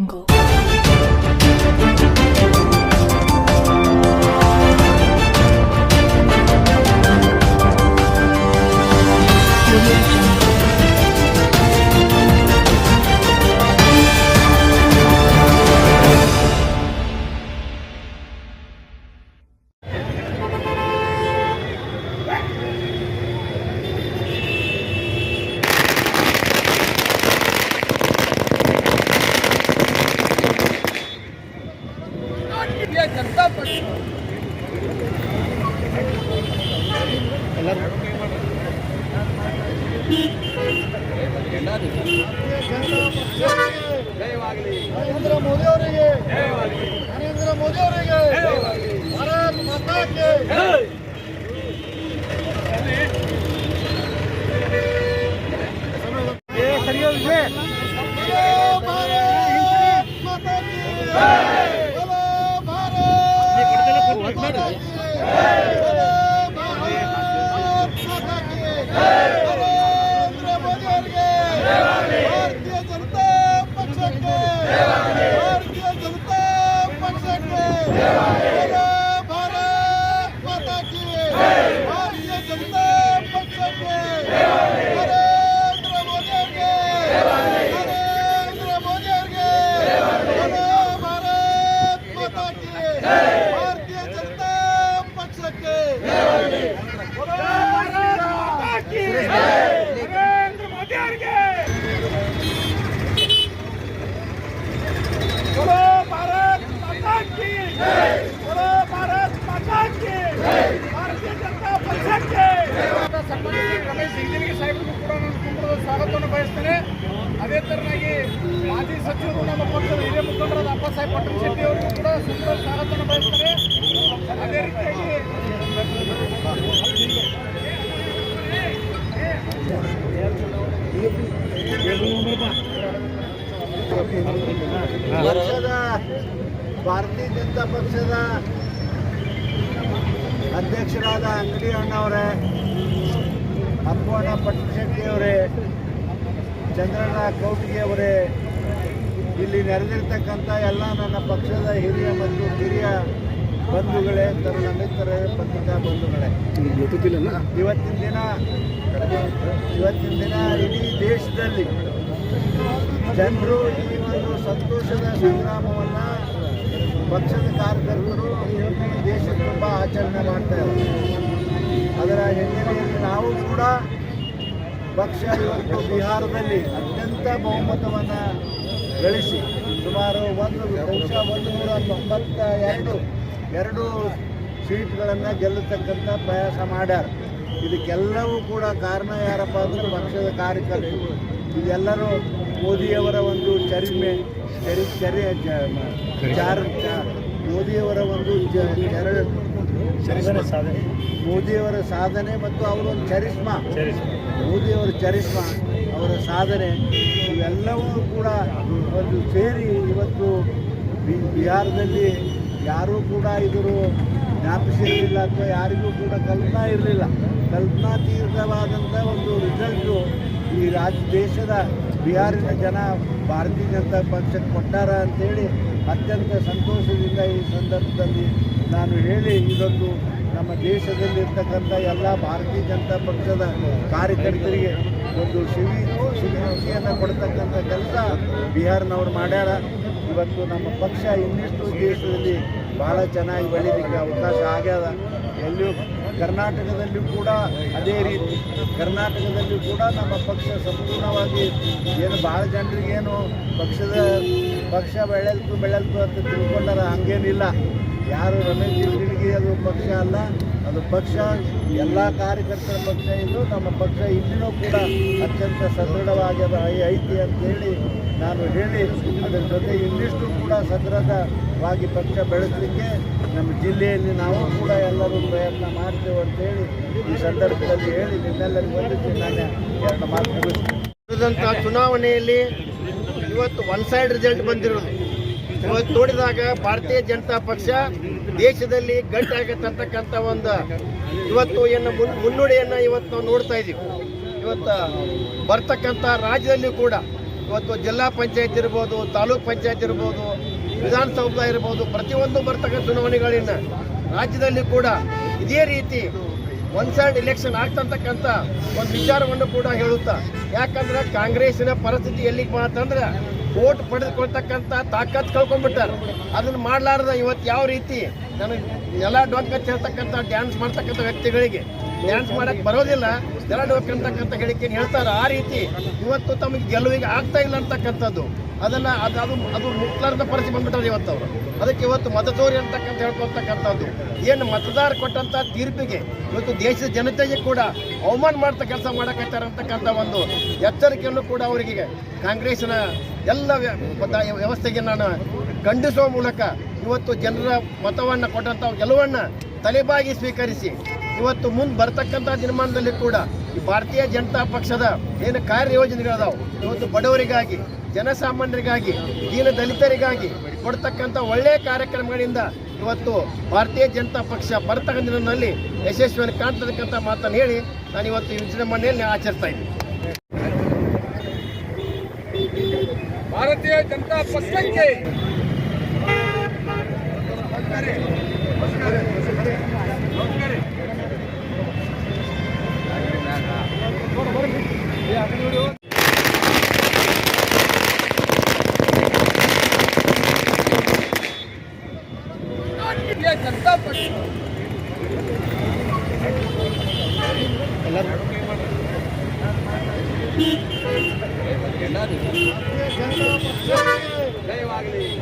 jungle. Modi ಅವರಿಗೆ ನರೇಂದ್ರ ಮೋದಿ ಅವರಿಗೆ ಭಾರತ್ ಮಾತಾಕ್ಕೆ. ರಮೇಶ್ ಸಾಹೇಬರಿಗೂ ಕೂಡ ನಾನು ಕುಟುಂಬದ ಸ್ವಾಗತವನ್ನು ಬಯಸ್ತೇನೆ. ಅದೇ ತರನಾಗಿ ಮಾಜಿ ಸಚಿವರು ನಮ್ಮ ಪಕ್ಷದ ಹಿರಿಯ ಮುಖಂಡರಾದ ಅಪ್ಪ ಸಾಹೇಬ್ ಪಟೇಲ್ ಶೆಟ್ಟಿ ಅವರಿಗೂ ಕೂಡ ಸುಂದರ ಸ್ವಾಗತವನ್ನು ಬಯಸ್ತಾರೆ ಅದೇ ರೀತಿಯಾಗಿ ಪಕ್ಷದ ಭಾರತೀಯ ಜನತಾ ಪಕ್ಷದ ಅಧ್ಯಕ್ಷರಾದ ಅಂಗಡಿ ಅಣ್ಣವರೇ ಅಪ್ಪಣ್ಣ ಪಟ್ಟಶೆಟ್ಟಿ ಅವರೇ ಚಂದ್ರಣ್ಣ ಕೌಟಿಗೆ ಅವರೇ ಇಲ್ಲಿ ನೆರೆದಿರ್ತಕ್ಕಂಥ ಎಲ್ಲ ನನ್ನ ಪಕ್ಷದ ಹಿರಿಯ ಮತ್ತು ಕಿರಿಯ ಬಂಧುಗಳೇ, ತರುಣ ಮಿತ್ರರೇ, ಪತ್ರಿಕಾ ಬಂಧುಗಳೇ. ಇವತ್ತಿನ ದಿನ ಇವತ್ತಿನ ದಿನ ಇಡೀ ದೇಶದಲ್ಲಿ ಜನರು ಈ ಒಂದು ಸಂತೋಷದ ಸಂಗ್ರಾಮವನ್ನು ಪಕ್ಷದ ಕಾರ್ಯಕರ್ತರು ಇಡೀ ದೇಶ ತುಂಬ ಆಚರಣೆ ಮಾಡ್ತಾ ಇದ್ದಾರೆ. ಅದರ ಹಿನ್ನೆಲೆಯಲ್ಲಿ ನಾವು ಕೂಡ ಪಕ್ಷ ಇವತ್ತು ಬಿಹಾರದಲ್ಲಿ ಅತ್ಯಂತ ಬಹುಮತವನ್ನು ಗಳಿಸಿ ಸುಮಾರು ಒಂದು ಬಹುಶಃ ಒಂದು ನೂರ ತೊಂಬತ್ತ ಎರಡು ಎರಡು ಸೀಟ್ಗಳನ್ನು ಗೆಲ್ಲತಕ್ಕಂಥ ಪ್ರಯಾಸ ಮಾಡ್ಯಾರ. ಇದಕ್ಕೆಲ್ಲವೂ ಕೂಡ ಕಾರಣ ಯಾರಪ್ಪ ಅಂದ್ರೆ ಪಕ್ಷದ ಕಾರ್ಯಕರ್ತರು ಇದೆಲ್ಲರೂ ಮೋದಿಯವರ ಒಂದು ಚರಿಮೆ, ಚರಿ ಚರಿ ಮೋದಿಯವರ ಒಂದು ಚರ ಸಾಧನೆ. ಮೋದಿಯವರ ಸಾಧನೆ ಮತ್ತು ಅವರ ಚರಿಸ್ಮ. ಮೋದಿಯವರ ಚರಿಸ್ಮಾ ಅವರ ಸಾಧನೆ ಇವೆಲ್ಲವೂ ಕೂಡ ಒಂದು ಸೇರಿ ಇವತ್ತು ಬಿಹಾರದಲ್ಲಿ ಯಾರೂ ಕೂಡ ಇದ್ರು ಜ್ಞಾಪಿಸಿರಲಿಲ್ಲ ಅಥವಾ ಯಾರಿಗೂ ಕೂಡ ಕಲ್ಪನಾ ಇರಲಿಲ್ಲ. ಕಲ್ಪನಾತೀತವಾದಂಥ ಒಂದು ರಿಸಲ್ಟು ಈ ರಾಜ್ಯ ದೇಶದ ಬಿಹಾರಿನ ಜನ ಭಾರತೀಯ ಜನತಾ ಪಕ್ಷಕ್ಕೆ ಕೊಟ್ಟಾರ ಅಂತೇಳಿ ಅತ್ಯಂತ ಸಂತೋಷದಿಂದ ಈ ಸಂದರ್ಭದಲ್ಲಿ ನಾನು ಹೇಳಿ ಇದೊಂದು ನಮ್ಮ ದೇಶದಲ್ಲಿರ್ತಕ್ಕಂಥ ಎಲ್ಲ ಭಾರತೀಯ ಜನತಾ ಪಕ್ಷದ ಕಾರ್ಯಕರ್ತರಿಗೆ ಒಂದು ಸಿವಿ ಸಿಹಿಯನ್ನು ಕೊಡ್ತಕ್ಕಂಥ ಕೆಲಸ ಬಿಹಾರ್ನವ್ರು ಮಾಡ್ಯಾರ. ಇವತ್ತು ನಮ್ಮ ಪಕ್ಷ ಇನ್ನಿಷ್ಟು ದೇಶದಲ್ಲಿ ಭಾಳ ಚೆನ್ನಾಗಿ ಬೆಳೀಲಿಕ್ಕೆ ಅವಕಾಶ ಆಗ್ಯದ. ಎಲ್ಲಿಯೂ ಕರ್ನಾಟಕದಲ್ಲಿಯೂ ಕೂಡ ಅದೇ ರೀತಿ. ಕರ್ನಾಟಕದಲ್ಲಿಯೂ ಕೂಡ ನಮ್ಮ ಪಕ್ಷ ಸಂಪೂರ್ಣವಾಗಿ ಏನು ಭಾಳ ಜನರಿಗೇನು ಪಕ್ಷದ ಪಕ್ಷ ಬೆಳೆಲ್ತು ಬೆಳೆಲ್ತು ಅಂತ ತಿಳ್ಕೊಂಡಾರ ಹಂಗೇನಿಲ್ಲ. ಯಾರು ರಮೇಶ್ ಜಿಗಜಿಣಗಿ ಅದು ಪಕ್ಷ ಅಲ್ಲ, ಅದು ಪಕ್ಷ, ಎಲ್ಲ ಕಾರ್ಯಕರ್ತರ ಪಕ್ಷ ಇದ್ದು ನಮ್ಮ ಪಕ್ಷ ಇಲ್ಲಿನೂ ಕೂಡ ಅತ್ಯಂತ ಸದೃಢವಾಗ್ಯದ ಐತಿ ಅಂತೇಳಿ ನಾನು ಹೇಳಿ, ಅದರ ಜೊತೆ ಇನ್ನಿಷ್ಟು ಕೂಡ ಸದೃಢವಾಗಿ ಪಕ್ಷ ಬೆಳೆಸಲಿಕ್ಕೆ ನಮ್ಮ ಜಿಲ್ಲೆಯಲ್ಲಿ ನಾವು ಕೂಡ ಎಲ್ಲರೂ ಪ್ರಯತ್ನ ಮಾಡ್ತೇವೆ ಅಂತೇಳಿ ಈ ಸಂದರ್ಭದಲ್ಲಿ ಹೇಳಿ ನಿಮ್ಮೆಲ್ಲರಿಗೂ ಬಂದಿದ್ದೀನಿ ನಾನು ಎರಡು ಮಾತು ಚುನಾವಣೆಯಲ್ಲಿ ಇವತ್ತು ಒನ್ ಸೈಡ್ ರಿಸಲ್ಟ್ ಬಂದಿರೋದು. ಇವತ್ತು ನೋಡಿದಾಗ ಭಾರತೀಯ ಜನತಾ ಪಕ್ಷ ದೇಶದಲ್ಲಿ ಗಟ್ಟಾಗತಕ್ಕಂಥ ಒಂದು ಇವತ್ತು ಏನು ಮುನ್, ಮುನ್ನುಡಿಯನ್ನು ಇವತ್ತು ನಾವು ನೋಡ್ತಾ ಇದ್ದೀವಿ. ಇವತ್ತು ಬರ್ತಕ್ಕಂಥ ರಾಜ್ಯದಲ್ಲಿ ಕೂಡ ಇವತ್ತು ಜಿಲ್ಲಾ ಪಂಚಾಯತ್ ಇರ್ಬೋದು, ತಾಲೂಕ್ ಪಂಚಾಯತ್ ಇರ್ಬೋದು ವಿಧಾನಸೌಧ ಇರ್ಬೋದು ಪ್ರತಿಯೊಂದು ಬರ್ತಕ್ಕಂಥ ಚುನಾವಣೆಗಳನ್ನ ರಾಜ್ಯದಲ್ಲಿ ಕೂಡ ಇದೇ ರೀತಿ ಒನ್ ಸೈಡ್ ಇಲೆಕ್ಷನ್ ಆಗ್ತಂತಕ್ಕಂಥ ಒಂದು ವಿಚಾರವನ್ನು ಕೂಡ ಹೇಳುತ್ತಾ, ಯಾಕಂದ್ರೆ ಕಾಂಗ್ರೆಸ್ಸಿನ ಪರಿಸ್ಥಿತಿ ಎಲ್ಲಿಗೆ ಮಾತಂದ್ರೆ ಓಟ್ ಪಡೆದುಕೊಳ್ತಕ್ಕಂಥ ತಾಕತ್ ಕಳ್ಕೊಂಡ್ಬಿಟ್ಟಾರೆ. ಅದನ್ನ ಮಾಡ್ಲಾರ್ದ ಇವತ್ತು ಯಾವ ರೀತಿ ನನಗೆ ಎಲ್ಲ ಡೊಂಕ ಹೇಳ್ತಕ್ಕಂಥ ಡ್ಯಾನ್ಸ್ ಮಾಡ್ತಕ್ಕಂಥ ವ್ಯಕ್ತಿಗಳಿಗೆ ಡ್ಯಾನ್ಸ್ ಮಾಡಕ್ ಬರೋದಿಲ್ಲ. ನೆಲ ಡೊಂಕ್ ಅಂತಕ್ಕಂಥ ಹೇಳಿಕೆ ಹೇಳ್ತಾರ. ಆ ರೀತಿ ಇವತ್ತು ತಮಗೆ ಗೆಲುವಿಗೆ ಆಗ್ತಾ ಇಲ್ಲ ಅಂತಕ್ಕಂಥದ್ದು. ಅದನ್ನ ಅದು ಅದು ಅದು ಮುಟ್ಲಾರ್ದ ಪರಿಸ್ಥಿತಿ ಬಂದ್ಬಿಟ್ಟಾರೆ ಇವತ್ತು ಅವರು. ಅದಕ್ಕೆ ಇವತ್ತು ಮತದೋರಿ ಅಂತಕ್ಕಂಥ ಹೇಳ್ಕೊಳ್ತಕ್ಕಂಥದ್ದು ಏನು ಮತದಾರ ಕೊಟ್ಟಂತ ತೀರ್ಪಿಗೆ ಇವತ್ತು ದೇಶದ ಜನತೆಗೆ ಕೂಡ ಅವಮಾನ ಮಾಡ್ತಾ ಕೆಲಸ ಮಾಡಕತ್ತಾರ ಅಂತಕ್ಕಂಥ ಒಂದು ಎಚ್ಚರಿಕೆಯನ್ನು ಕೂಡ ಅವರಿಗೆ ಕಾಂಗ್ರೆಸ್ನ ಎಲ್ಲ ವ್ಯವಸ್ಥೆಗೆ ನಾನು ಖಂಡಿಸುವ ಮೂಲಕ ಇವತ್ತು ಜನರ ಮತವನ್ನು ಕೊಟ್ಟಂಥ ಗೆಲುವನ್ನು ತಲೆಬಾಗಿ ಸ್ವೀಕರಿಸಿ ಇವತ್ತು ಮುಂದೆ ಬರ್ತಕ್ಕಂಥ ದಿನಮಾನದಲ್ಲಿ ಕೂಡ ಈ ಭಾರತೀಯ ಜನತಾ ಪಕ್ಷದ ಏನು ಕಾರ್ಯಯೋಜನೆಗಳದಾವು ಇವತ್ತು ಬಡವರಿಗಾಗಿ, ಜನಸಾಮಾನ್ಯರಿಗಾಗಿ, ದೀನ ದಲಿತರಿಗಾಗಿ ಕೊಡ್ತಕ್ಕಂಥ ಒಳ್ಳೆಯ ಕಾರ್ಯಕ್ರಮಗಳಿಂದ ಇವತ್ತು ಭಾರತೀಯ ಜನತಾ ಪಕ್ಷ ಬರ್ತಕ್ಕಂಥ ದಿನದಲ್ಲಿ ಯಶಸ್ವಿಯನ್ನು ಕಾಣ್ತಕ್ಕಂಥ ಮಾತನ್ನು ಹೇಳಿ ನಾನು ಇವತ್ತು ಈ ವಿಜೃಂಭಣೆಯಲ್ಲಿ ಆಚರಿಸ್ತಾ ಭಾರತೀಯ ಜನತಾ ಪಕ್ಷಕ್ಕೆ ಭಾರತೀಯ ಜನತಾ ಪಕ್ಷ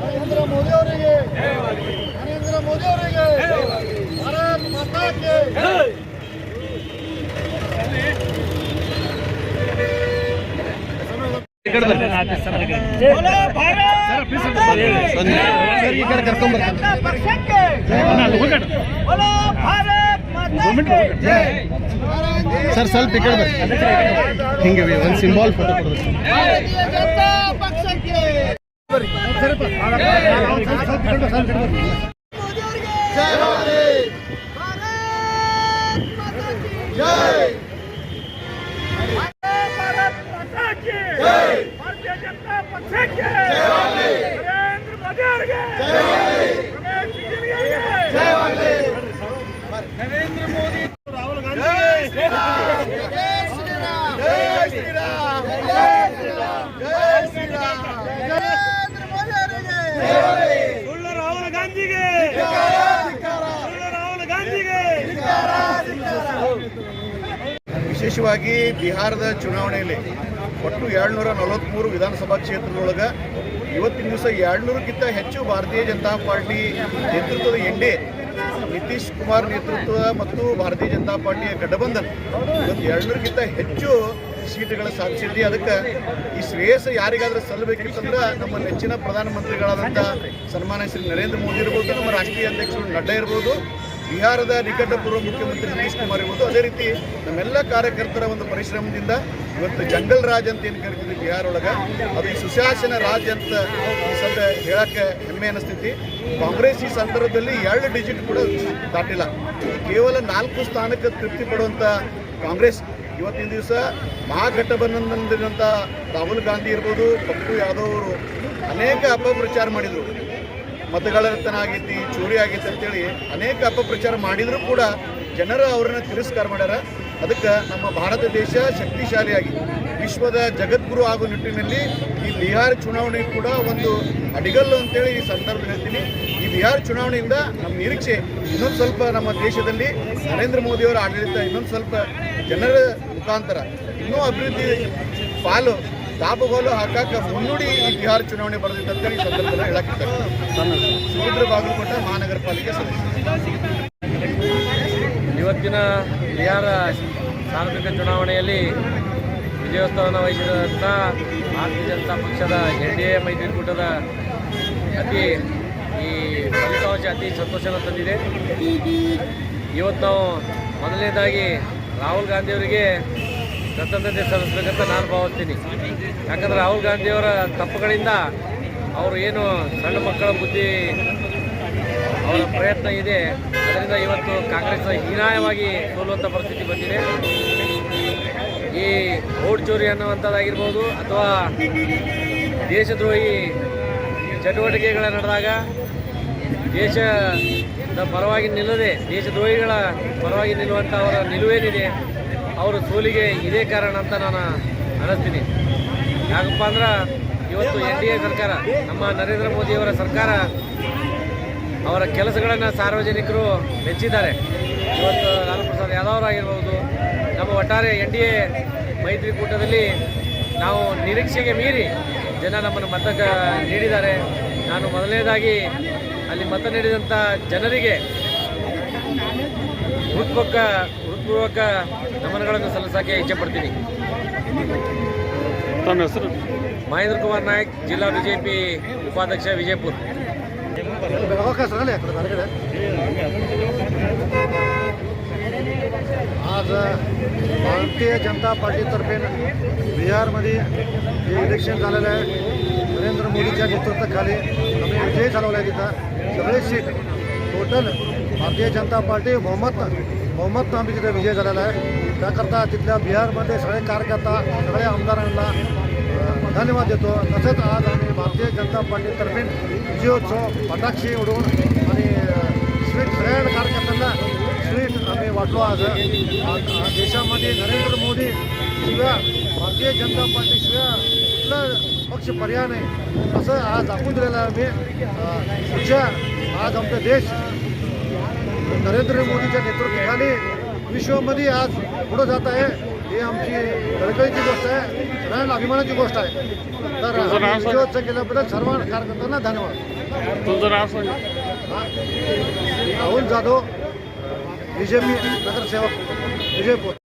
ನರೇಂದ್ರ ಮೋದಿ ಅವರಿಗೆ ನರೇಂದ್ರ ಮೋದಿ ಅವರಿಗೆ ಭಾರತ್ ಮಾತಾಕ್ಕೆ ಸರ್ ಸ್ವಲ್ಪ ಈ ಕಡೆ ಬರ್ರಿ ಹಿಂಗೆ ಒಂದು ಸಿಂಬಾಲ್ ಫೋಟೋ ಕೊಡ್ಬೇಕು. ನರೇಂದ್ರ ಮೋದಿ ರಾಹುಲ್ ಗಾಂಧಿ. ಸುಳ್ಳು ರಾಹುಲ್ ಗಾಂಧಿಗೆ. ಸುಳ್ಳು ರಾಹುಲ್ ಗಾಂಧಿಗೆ. ವಿಶೇಷವಾಗಿ ಬಿಹಾರದ ಚುನಾವಣೆಯಲ್ಲಿ ಒಟ್ಟು ಏಳ್ನೂರ ನಲವತ್ತ್ಮೂರು ವಿಧಾನಸಭಾ ಕ್ಷೇತ್ರದೊಳಗೆ ಇವತ್ತಿನ ದಿವಸ ಎರಡ್ನೂರಕ್ಕಿಂತ ಹೆಚ್ಚು ಭಾರತೀಯ ಜನತಾ ಪಾರ್ಟಿ ನೇತೃತ್ವದ ಎನ್ ಡಿ ನಿತೀಶ್ ಕುಮಾರ್ ನೇತೃತ್ವ ಮತ್ತು ಭಾರತೀಯ ಜನತಾ ಪಾರ್ಟಿಯ ಗಠಬಂಧನ್. ಒಂದು ಎರಡರಿಗಿಂತ ಹೆಚ್ಚು ಸೀಟುಗಳ ಸಾಧಿಸಿದ್ವಿ ಅದಕ್ಕೆ ಈ ಶ್ರೇಯಸ್ ಯಾರಿಗಾದ್ರೂ ಸಲ್ಲಬೇಕಿತ್ತಂದ್ರೆ ನಮ್ಮ ನೆಚ್ಚಿನ ಪ್ರಧಾನಮಂತ್ರಿಗಳಾದಂಥ ಸನ್ಮಾನ್ಯ ಶ್ರೀ ನರೇಂದ್ರ ಮೋದಿ ಇರ್ಬೋದು, ನಮ್ಮ ರಾಷ್ಟ್ರೀಯ ಅಧ್ಯಕ್ಷರು ನಡ್ಡಾ ಇರ್ಬೋದು ಬಿಹಾರದ ನಿಕಟಪೂರ್ವ ಮುಖ್ಯಮಂತ್ರಿ ನಿತೀಶ್ ಕುಮಾರ್ ಇರ್ಬೋದು ಅದೇ ರೀತಿ ನಮ್ಮೆಲ್ಲ ಕಾರ್ಯಕರ್ತರ ಒಂದು ಪರಿಶ್ರಮದಿಂದ ಇವತ್ತು ಜಂಗಲ್ ರಾಜ್ ಅಂತ ಏನು ಕರಿತೀವಿ ಬಿಹಾರ ಒಳಗೆ ಅದು ಈ ಸುಶಾಸನ ರಾಜ್ ಅಂತ ಈ ಹೇಳಕ್ಕೆ ಹೆಮ್ಮೆ ಅನಿಸ್ತೈತಿ. ಕಾಂಗ್ರೆಸ್ ಈ ಸಂದರ್ಭದಲ್ಲಿ ಎರಡು ಡಿಜಿಟ್ ಕೂಡ ದಾಟಿಲ್ಲ. ಕೇವಲ ನಾಲ್ಕು ಸ್ಥಾನಕ್ಕೆ ತೃಪ್ತಿ ಪಡುವಂಥ ಕಾಂಗ್ರೆಸ್. ಇವತ್ತಿನ ದಿವಸ ಮಹಾಗಠಬಂಧನದಂತ ರಾಹುಲ್ ಗಾಂಧಿ ಇರ್ಬೋದು, ಪಪ್ಪು ಯಾದವ್ ಅವರು ಅನೇಕ ಅಪಪ್ರಚಾರ ಮಾಡಿದರು. ಮತಗಳತನ ಆಗೈತಿ ಚೂರಿ ಆಗೈತಿ ಅಂತೇಳಿ ಅನೇಕ ಅಪಪ್ರಚಾರ ಮಾಡಿದರೂ ಕೂಡ ಜನರು ಅವ್ರನ್ನ ತಿರಸ್ಕಾರ ಮಾಡ್ಯಾರ. ಅದಕ್ಕೆ ನಮ್ಮ ಭಾರತ ದೇಶ ಶಕ್ತಿಶಾಲಿಯಾಗಿ ವಿಶ್ವದ ಜಗದ್ಗುರು ಆಗೋ ನಿಟ್ಟಿನಲ್ಲಿ ಈ ಬಿಹಾರ ಚುನಾವಣೆ ಕೂಡ ಒಂದು ಅಡಿಗಲ್ಲು ಅಂತೇಳಿ ಈ ಸಂದರ್ಭದಲ್ಲಿ ಹೇಳ್ತೀನಿ. ಈ ಬಿಹಾರ ಚುನಾವಣೆಯಿಂದ ನಮ್ಮ ನಿರೀಕ್ಷೆ ಇನ್ನೊಂದು ಸ್ವಲ್ಪ ನಮ್ಮ ದೇಶದಲ್ಲಿ ನರೇಂದ್ರ ಮೋದಿಯವರ ಆಡಳಿತ ಇನ್ನೊಂದು ಸ್ವಲ್ಪ ಜನರ ಮುಖಾಂತರ ಇನ್ನೂ ಅಭಿವೃದ್ಧಿ ಪಾಲು ದಾಬಗೋಲು ಹಾಕಕ್ಕೆ ಮುನ್ನುಡಿ ಈ ಬಿಹಾರ ಚುನಾವಣೆ ಬರೆದಿದ್ದ ಅಂತೇಳಿ ಈ ಸಂದರ್ಭದಲ್ಲಿ ಹೇಳಕ್ಕೆ ಸಮುದ್ರ ಬಾಗಲಕೋಟೆ ಮಹಾನಗರ ಪಾಲಿಕೆ ಸದಸ್ಯ ಇವತ್ತಿನ ಬಿಹಾರ ಸಾರ್ವತ್ರಿಕ ಚುನಾವಣೆಯಲ್ಲಿ ವಿಜಯೋತ್ಸವನ ವಹಿಸಿದಂಥ ಭಾರತೀಯ ಜನತಾ ಪಕ್ಷದ ಎನ್ ಡಿ ಎ ಮೈತ್ರಿಕೂಟದ ಅತಿ ಈ ಫಲಿತಾಂಶ ಅತಿ ಸಂತೋಷನ ತಂದಿದೆ. ಇವತ್ತು ನಾವು ಮೊದಲನೇದಾಗಿ ರಾಹುಲ್ ಗಾಂಧಿಯವರಿಗೆ ಕೃತಜ್ಞತೆ ಸಲ್ಲಿಸಬೇಕಂತ ನಾನು ಭಾವಿಸ್ತೀನಿ. ಯಾಕಂದ್ರೆ ರಾಹುಲ್ ಗಾಂಧಿಯವರ ತಪ್ಪುಗಳಿಂದ ಅವರು ಏನು ಸಣ್ಣ ಮಕ್ಕಳ ಬುದ್ಧಿ, ಅವರ ಪ್ರಯತ್ನ ಇದೆ. ಅದರಿಂದ ಇವತ್ತು ಕಾಂಗ್ರೆಸ್ ಹೀನಾಯವಾಗಿ ಸೋಲುವಂಥ ಪರಿಸ್ಥಿತಿ ಬಂದಿದೆ. ಈ ಓಟ್ ಚೋರಿ ಅನ್ನುವಂಥದ್ದಾಗಿರ್ಬೋದು ಅಥವಾ ದೇಶದ್ರೋಹಿ ಚಟುವಟಿಕೆಗಳ ನಡೆದಾಗ ದೇಶದ ಪರವಾಗಿ ನಿಲ್ಲದೆ, ದೇಶದ್ರೋಹಿಗಳ ಪರವಾಗಿ ನಿಲ್ಲುವಂಥ ಅವರ ನಿಲುವೇನಿದೆ, ಅವರ ಸೋಲಿಗೆ ಇದೇ ಕಾರಣ ಅಂತ ನಾನು ಅನ್ನಿಸ್ತೀನಿ ಯಾಕಪ್ಪ ಅಂದ್ರೆ ಇವತ್ತು ಎನ್ ಡಿ ಎ ಸರ್ಕಾರ, ನಮ್ಮ ನರೇಂದ್ರ ಮೋದಿಯವರ ಸರ್ಕಾರ ಅವರ ಕೆಲಸಗಳನ್ನು ಸಾರ್ವಜನಿಕರು ಮೆಚ್ಚಿದ್ದಾರೆ. ಇವತ್ತು ಲಾಲು ಪ್ರಸಾದ್ ಯಾದವ್ ಆಗಿರ್ಬೋದು, ನಮ್ಮ ಒಟ್ಟಾರೆ ಎನ್ ಡಿ ಎ ಮೈತ್ರಿಕೂಟದಲ್ಲಿ ನಾವು ನಿರೀಕ್ಷೆಗೆ ಮೀರಿ ಜನ ನಮ್ಮನ್ನು ಮತ ನೀಡಿದ್ದಾರೆ. ನಾನು ಮೊದಲನೇದಾಗಿ ಅಲ್ಲಿ ಮತ ನೀಡಿದಂಥ ಜನರಿಗೆ ಹೃತ್ಪೂರ್ವಕ ಹೃತ್ಪೂರ್ವಕ ನಮನಗಳನ್ನು ಸಲ್ಲಿಸೋಕ್ಕೆ ಇಚ್ಛೆಪಡ್ತೀನಿ. ತಮ್ಮ ಹೆಸರು ಮಹೇಂದ್ರ ಕುಮಾರ್ ನಾಯಕ್ ಜಿಲ್ಲಾ ಬಿಜೆಪಿ ಉಪಾಧ್ಯಕ್ಷ ವಿಜಯಪುರ ओके सर ले आज भारतीय जनता पार्टीतर्फे बिहारमध्ये जे इलेक्शन झालेलं आहे नरेंद्र मोदीच्या नेतृत्वाखाली आम्ही विजय झालेला आहे तिथं सगळे seat total Bharatiya Janata party बहुमत बहुमत आम्ही तिथे विजय झालेला आहे. त्याकरता तिथल्या बिहारमध्ये सगळे कार्यकर्ता सगळ्या आमदारांना धन्यवाद देतो. तसंच आज आम्ही भारतीय जनता पार्टीतर्फे विजयोत्सव फटाक्षी उडवून आणि स्वीट सगळ्या कार्यकर्त्यांना स्वीट आम्ही वाटलो आज. देशामध्ये नरेंद्र मोदी शिवाय भारतीय जनता पार्टी शिवाय कुठला पक्ष पर्याय नाही. असं आज दाखवून दिलेलं आहे आम्ही. पुढच्या आज आमचा देश नरेंद्र मोदीच्या नेतृत्वाखाली विश्वामध्ये आज पुढं जात आहे. ही आमची कळकळीची गोष्ट आहे. सगळ्यांना अभिमानाची गोष्ट आहे. तर विजयोत्सव केल्याबद्दल सर्व कार्यकर्त्यांना धन्यवाद. तुमचं नाव सांगा. Rahul Jadhav B J P नगरसेवक विजयपूर.